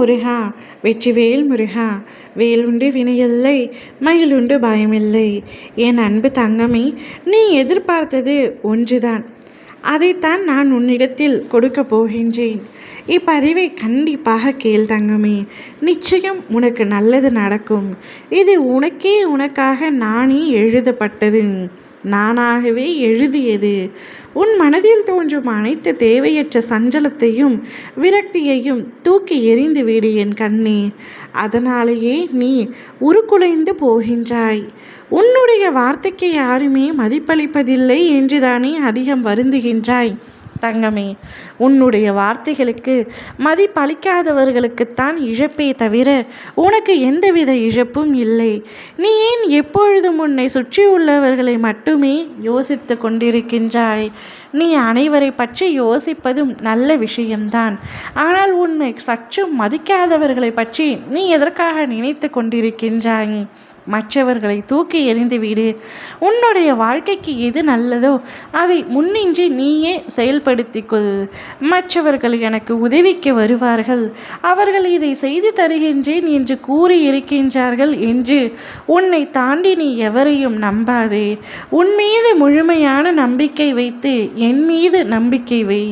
முருகா வெற்றிவேல் முருகா வேலுண்டு வினையில்லை மயிலுண்டு பயமில்லை. என் அன்பு தங்கமே நீ எதிர்பார்த்தது ஒன்றுதான். அதைத்தான் நான் உன்னிடத்தில் கொடுக்க போகின்றேன். இப்பதிவை கண்டிப்பாக கேள் தங்கமே நிச்சயம் உனக்கு நல்லது நடக்கும். இது உனக்கே உனக்காக நானே எழுதப்பட்டது. நானாகவே எழுதியது. உன் மனதில் தோன்றும் அனைத்து தேவையற்ற சஞ்சலத்தையும் விரக்தியையும் தூக்கி எறிந்து விடு என் கண்ணே. அதனாலேயே நீ உருக்குலைந்து போகின்றாய். உன்னுடைய வார்த்தைக்கு யாருமே மதிப்பளிப்பதில்லை என்றுதானே அதிகம் வருந்துகின்றாய். தங்கமே உன்னுடைய வார்த்தைகளுக்கு மதிப்பளிக்காதவர்களுக்குத்தான் இழப்பே தவிர உனக்கு எந்தவித இழப்பும் இல்லை. நீ ஏன் எப்பொழுதும் உன்னை சுற்றியுள்ளவர்களை மட்டுமே யோசித்து கொண்டிருக்கின்றாய்? நீ அனைவரை பற்றி யோசிப்பதும் நல்ல விஷயம்தான். ஆனால் உன்னை சற்றும் மதிக்காதவர்களை பற்றி நீ எதற்காக நினைத்து கொண்டிருக்கின்றாய்? மற்றவர்களை தூக்கி எறிந்துவிடு உன்னுடைய வாழ்க்கைக்கு எது நல்லதோ அதை முன்னின்றி நீயே செயல்படுத்தி கொள் மற்றவர்கள் எனக்கு உதவிக்கு வருவார்கள். அவர்கள் இதை செய்து தருகின்றேன் என்று கூறி இருக்கின்றார்கள் என்று உன்னை தாண்டி நீ எவரையும் நம்பாதே. உன் மீது முழுமையான நம்பிக்கை வைத்து என் மீது நம்பிக்கை வை.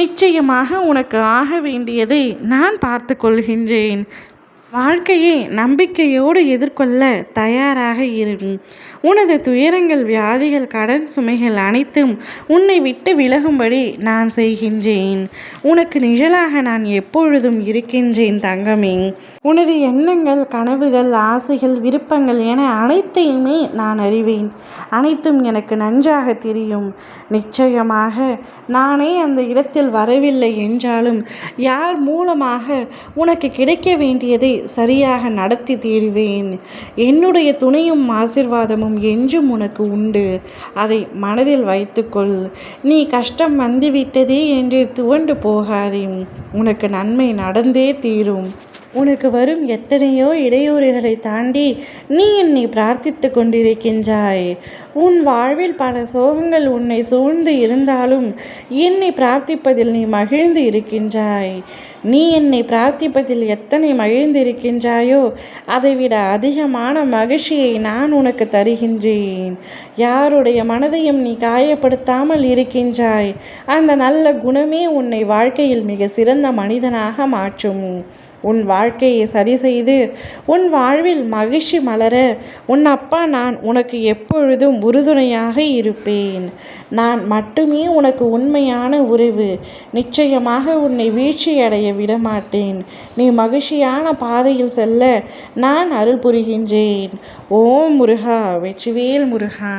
நிச்சயமாக உனக்கு ஆக வேண்டியதை நான் பார்த்து கொள்கின்றேன் வாழ்க்கையை நம்பிக்கையோடு எதிர்கொள்ள தயாராக இருக்கும் உனது துயரங்கள் வியாதிகள் கடன் சுமைகள் அனைத்தும் உன்னை விட்டு விலகும்படி நான் செய்கின்றேன். உனக்கு நிழலாக நான் எப்பொழுதும் இருக்கின்றேன் தங்கமே. உனது எண்ணங்கள் கனவுகள் ஆசைகள் விருப்பங்கள் என அனைத்தையுமே நான் அறிவேன். அனைத்தும் எனக்கு நன்றாக தெரியும். நிச்சயமாக நானே அந்த இடத்தில் வரவில்லை என்றாலும் யார் மூலமாக உனக்கு கிடைக்க வேண்டியதை சரியாக நடத்தி தீருவேன். என்னுடைய துணையும் ஆசிர்வாதமும் என்றும் உனக்கு உண்டு. அதை மனதில் வைத்துக்கொள். நீ கஷ்டம் வந்துவிட்டதே என்று துவண்டு போகாதே. உனக்கு நன்மை நடந்தே தீரும். உனக்கு வரும் எத்தனையோ இடையூறுகளை தாண்டி நீ என்னை பிரார்த்தித்து கொண்டிருக்கின்றாய். உன் வாழ்வில் பல சோகங்கள் உன்னை சூழ்ந்து இருந்தாலும் என்னை பிரார்த்திப்பதில் நீ மகிழ்ந்து இருக்கின்றாய். நீ என்னை பிரார்த்திப்பதில் எத்தனை மகிழ்ந்து இருக்கின்றாயோ அதைவிட அதிகமான மகிழ்ச்சியை நான் உனக்கு தருகின்றேன். யாருடைய மனதையும் நீ காயப்படுத்தாமல் இருக்கின்றாய். அந்த நல்ல குணமே உன்னை வாழ்க்கையில் மிக சிறந்த மனிதனாக மாற்றும். உன் வாழ்க்கையை சரி செய்து உன் வாழ்வில் மகிழ்ச்சி மலர உன் அப்பா நான் உனக்கு எப்பொழுதும் உறுதுணையாக இருப்பேன். நான் மட்டுமே உனக்கு உண்மையான உறவு. நிச்சயமாக உன்னை வீழ்ச்சியடைய விடமாட்டேன். நீ மகிழ்ச்சியான பாதையில் செல்ல நான் அருள் புரிகின்றேன். ஓம் முருகா வெற்றிவேல் முருகா.